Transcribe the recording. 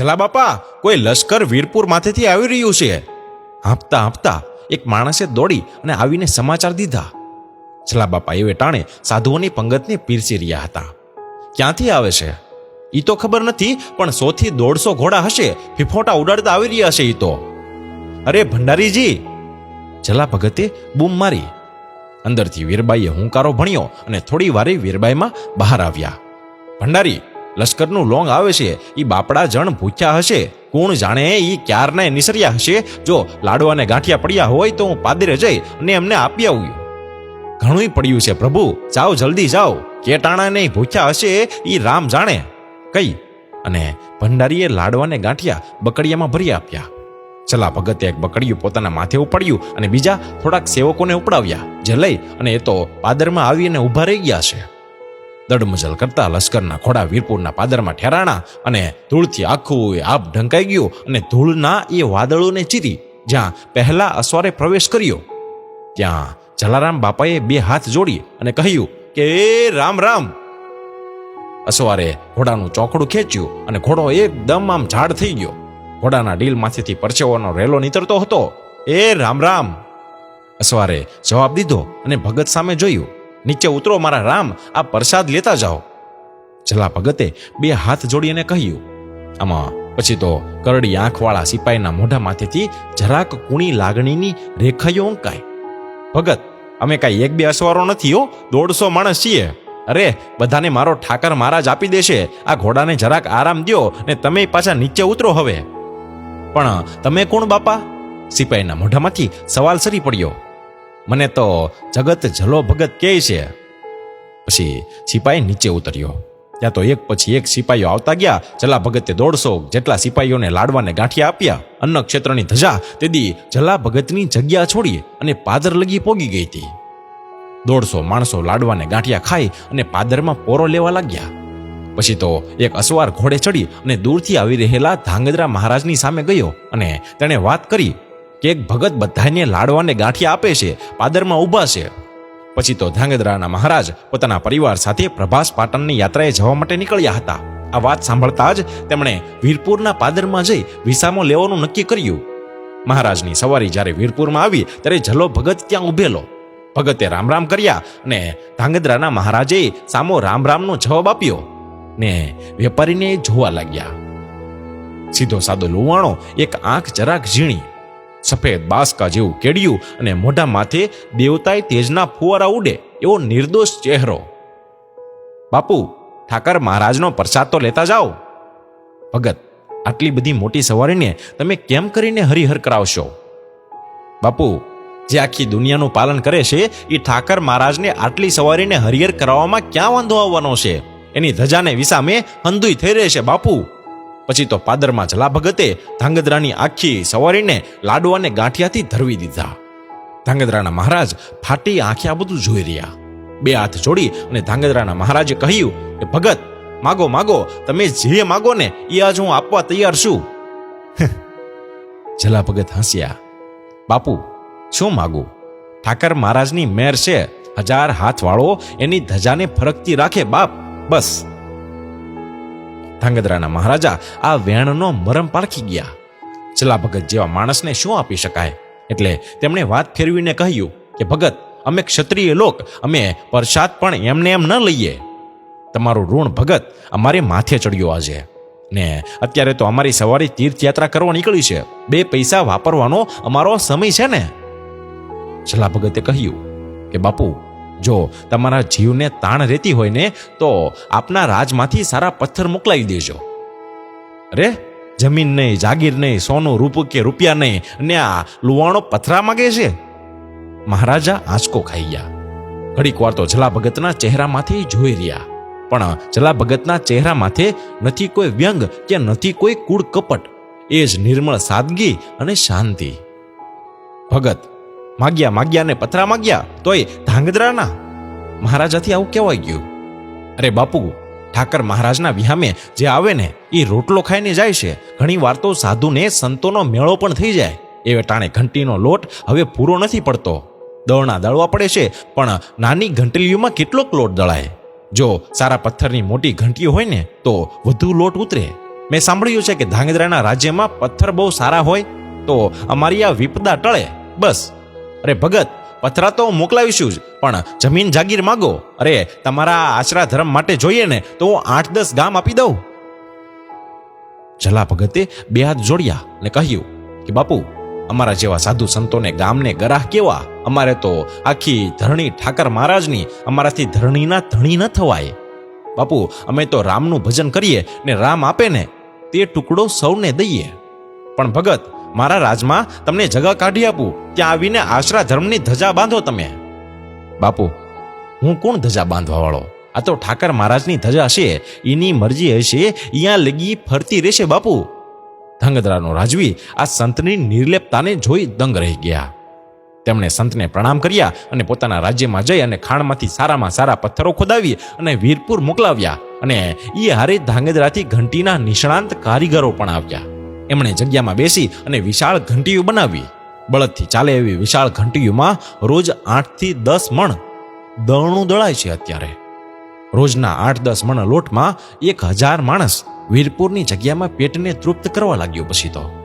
ચલા બાપા, કોઈ લશ્કર વીરપુર માથેથી આવી રહ્યું છે. હાંપતા હાંપતા એક માણસે દોડી અને આવીને સમાચાર દીધા. જલા બાપા એવે ટાણે સાધુઓની પંગતને પીરસી રહ્યા હતા. ક્યાંથી આવે છે? એ તો ખબર નથી, પણ સોથી દોઢસો ઘોડા હશે, ફિફોટા ઉડાડતા આવી રહ્યા છે એ તો. અરે ભંડારીજી! જલા ભગતે બૂમ મારી. અંદરથી વીરબાઈએ હુંકારો ભણ્યો અને થોડી વારે વીરબાઈમાં બહાર આવ્યા. ભંડારી લશ્કરનું લોંગ આવે છે એ બાપડા જણ ભૂખ્યા હશે. કોણ જાણે એ ક્યારને નિસર્યા હશે? જો લાડવાને ગાંઠિયા પડ્યા હોય તો હું પાદરે જઈ અને એમને આપી આવ્યું ઘણુંય પડ્યું છે પ્રભુ, જાઓ જલ્દી જાઓ. કે ટાણા નહીં ભૂખ્યા હશે એ રામ જાણે. કઈ? અને ભંડારીએ લાડવાને ગાંઠિયા બકડિયામાં ભરી આપ્યા. ચલા ભગતે એક બકડિયું પોતાના માથે ઉપાડ્યું અને બીજા થોડાક સેવકોને ઉપડાવ્યા. જે લઈ અને એ તો પાદરમાં આવીને ઊભા રહી ગયા છે. દડમજલ કરતા લશ્કરના ઘોડા વીરપુરના પાદરમાં ઠેરાણા અને ધૂળથી આખું આપ ઢંકાઈ ગયું અને ધૂળના એ વાદળોને ચીરી, જ્યાં પહેલા અસવારે પ્રવેશ કર્યો. ત્યાં જલારામ બાપાએ બે હાથ જોડી અને કહ્યું કે, એ રામ રામ. અસવારે ઘોડાનું ચોકડું ખેંચ્યું અને ઘોડો એકદમ આમ ઝાડ થઈ ગયો. ઘોડાના ડીલમાંથી પરચેવાનો રેલો નીતરતો હતો. એ રામ રામ. અસવારે જવાબ દીધો અને ભગત સામે જોયું. નીચે ઉતરો મારા રામ આ પ્રસાદ લેતા જાઓ. જલા ભગતે બે હાથ જોડીને કહ્યું, આમાં, પછી તો કરડી આંખવાળા સિપાહીના મોઢા માથેથી જરાક કુણી લાગણીની રેખાઓ અંકાય ભગત, અમે કાંઈ એક બે અસવારો નથી હો, દોઢસો માણસ છીએ. અરે, બધાને મારો ઠાકર મહારાજ આપી દેશે. આ ઘોડાને જરાક આરામ દ્યો ને તમે પાછા નીચે ઉતરો હવે. પણ તમે કોણ બાપા? સિપાહીના મોઢામાંથી સવાલ સરી પડ્યો. મને તો જગત જલો ભગત કહે છે. પછી સિપાહી નીચે ઉતર્યો. ત્યાં તો એક પછી એક સિપાહીઓ આવતા ગયા. જલા ભગતે દોઢસો જેટલા સિપાહીઓને લાડવાને ગાંઠિયા આપ્યા. અન્ન ક્ષેત્રની ધજા તેદી જલા ભગતની જગ્યા છોડી અને પાદર લગી પોગી ગઈ હતી. દોઢસો માણસો લાડવાને ગાંઠિયા ખાઈ અને પાદરમાં પોરો લેવા લાગ્યા. પછી તો એક અસવાર ઘોડે ચડી અને દૂરથી આવી રહેલા ધાંગધ્રા મહારાજની સામે ગયો અને તેણે વાત કરી કે એક ભગત બધાને લાડવાને ગાંઠિયા આપે છે, પાદરમાં ઊભા છે. પછી તો ધાંગધ્રાના મહારાજ પોતાના પરિવાર સાથે પ્રભાસ પાટણની યાત્રાએ જવા માટે નીકળ્યા હતા. આ વાત સાંભળતા જ તેમણે વીરપુરના પાદરમાં જઈ વિસામો લેવાનું નક્કી કર્યું. મહારાજની સવારી જ્યારે વીરપુરમાં આવી, ત્યારે જલો ભગત ત્યાં ઊભેલો. ભગતે રામ રામ કર્યા અને ધાંગધ્રાના મહારાજે સામો રામ રામનો જવાબ આપ્યો ને વેપારીને જોવા લાગ્યા. સીધો સાદો લુવાણો, એક આંખ જરાક ઝીણી સફેદ બાસકા જેવું કેડિયું અને મોઢા માથે દેવતાય તેજના ફુવારા ઉડે એવો નિર્દોષ ચહેરો. બાપુ, ઠાકર મહારાજનો પ્રસાદ તો લેતા જાઓ. ભગત, આટલી બધી મોટી સવારીને તમે કેમ કરીને હરિહર કરાવશો? બાપુ, જે આખી દુનિયાનું પાલન કરે છે, એ ઠાકર મહારાજને આટલી સવારીને હરિહર કરાવવામાં ક્યાં વાંધો આવવાનો છે? એની ધજાને વિસામે હંધુય થઈ રહેશે બાપુ. પછી તો પાદરમાં જલા ભગતે ધાંગધ્રાની આખી સવારીને લાડવાને ગાંઠિયાથી ધરવી દીધા. ધાંગધ્રાના મહારાજ ફાટી આંખે આ બધું જોઈ રહ્યા. બે હાથ જોડી અને ધાંગધ્રાના મહારાજે કહ્યું કે, ભગત, માગો માગો, તમે જે માગો ને એ આજ હું આપવા તૈયાર છું. જલા ભગત હસ્યા. બાપુ, શું માગું? ઠાકર મહારાજની મેર છે. હજાર હાથવાળો એની ધજાને ફરકતી રાખે બાપ. બસ. ધાંગધ્રાના મહારાજા આ વેણનો મરમ પારખી ગયા. ચલા ભગત જેવા માણસને શું આપી શકાય? એટલે તેમણે વાત ફેરવીને કહ્યું કે, ભગત, અમે ક્ષત્રિય લોક, અમે પ્રસાદ પણ એમને એમ ન લઈએ. તમારું ઋણ ભગત અમારે માથે ચડ્યો આજે. ને અત્યારે તો અમારી સવારી તીર્થયાત્રા કરવા નીકળી છે. બે પૈસા વાપરવાનો અમારો સમય છે ને. છેલ્લા ભગતે કહ્યું કે, બાપુ જો તમારા જીવને તાણ રહેતી હોય ને, તો આપના રાજમાંથી સારા પથ્થર મોકલાવી દેજો. અરે, જમીન નહીં, જાગીર નહીં, સોનું, રૂપ કે રૂપિયા નહીં ને આ લુવાણો પથરા માગે છે? મહારાજા આંચકો ખાઈ ગયા. ઘડીક વાર તો જલા ભગતના ચહેરામાંથી જોઈ રહ્યા. પણ જલા ભગતના ચહેરા નથી કોઈ વ્યંગ કે નથી કોઈ કૂડ કપટ એ જ નિર્મળ સાદગી અને શાંતિ. ભગત માગ્યા માગ્યા ને પથરા માગ્યા. તોય ધાંગધ્રાના મહારાજાથી આવું કહેવાય ગયું? અરે બાપુ, ઠાકર મહારાજના વિહામે જે આવે ને એ રોટલો ખાઈને જાય છે. ઘણી વાર તો સાધુને સંતોનો મેળો પણ થઈ જાય. એવે ટાણે ઘંટીનો લોટ હવે પૂરો નથી પડતો. દળના દળવા પડે છે, પણ નાની ઘંટલીઓમાં કેટલોક લોટ દળાય. જો સારા પથ્થરની મોટી ઘંટીઓ હોય ને, તો વધુ લોટ ઉતરે. મેં સાંભળ્યું છે કે ધાંગધ્રાના રાજ્યમાં પથ્થર બહુ સારા હોય, તો અમારી આ વિપદા ટળે. બસ. અરે ભગત, પથરા તો મોકલાવીશું જ, પણ જમીન જાગીર માગો. અરે, તમારા આશરા ધર્મ માટે જોઈએ ને, તો હું આઠ દસ ગામ આપી દઉં. જલા ભગતે બે હાથ જોડ્યા ને કહ્યું કે, બાપુ, અમારા જેવા સાધુ સંતોને ગામને ગરાહ કેવા? અમારે તો આખી ધરણી ઠાકર મહારાજની, અમારાથી ધરણીના ધણી ન થવાય. બાપુ, અમે તો રામનું ભજન કરીએ ને રામ આપે ને, તે ટુકડો સૌને દઈએ. પણ ભગત મારા રાજમાં, તમને જગા કાઢી આપું. ત્યાં આવીને આશરા ધર્મની ધજા બાંધો તમે. બાપુ, હું કોણ ધજા બાંધવા વાળો આ તો ઠાકર મહારાજની ધજા છે એની મરજી હશે. અહીંયા લગી ફરતી રહેશે બાપુ. ધંગધરાનો રાજવી આ સંતની નિર્લેપતાને જોઈ દંગ રહી ગયા. તેમણે સંતને પ્રણામ કર્યા અને પોતાના રાજ્યમાં જઈ અને ખાણમાંથી સારામાં સારા પથ્થરો ખોદાવી અને વીરપુર મોકલાવ્યા. અને એ હારે ધાંગધ્રાથી ઘંટીના નિષ્ણાંત કારીગરો પણ આવ્યા. એમણે જગ્યામાં બેસી અને વિશાળ ઘંટીઓ બનાવી. બળદથી ચાલે એવી વિશાળ ઘંટીઓમાં રોજ આઠથી દસ મણ દળણું દળાય છે અત્યારે. રોજના આઠ દસ મણ લોટમાં એક હજાર માણસ વીરપુરની જગ્યામાં પેટને તૃપ્ત કરવા લાગ્યો પછી તો.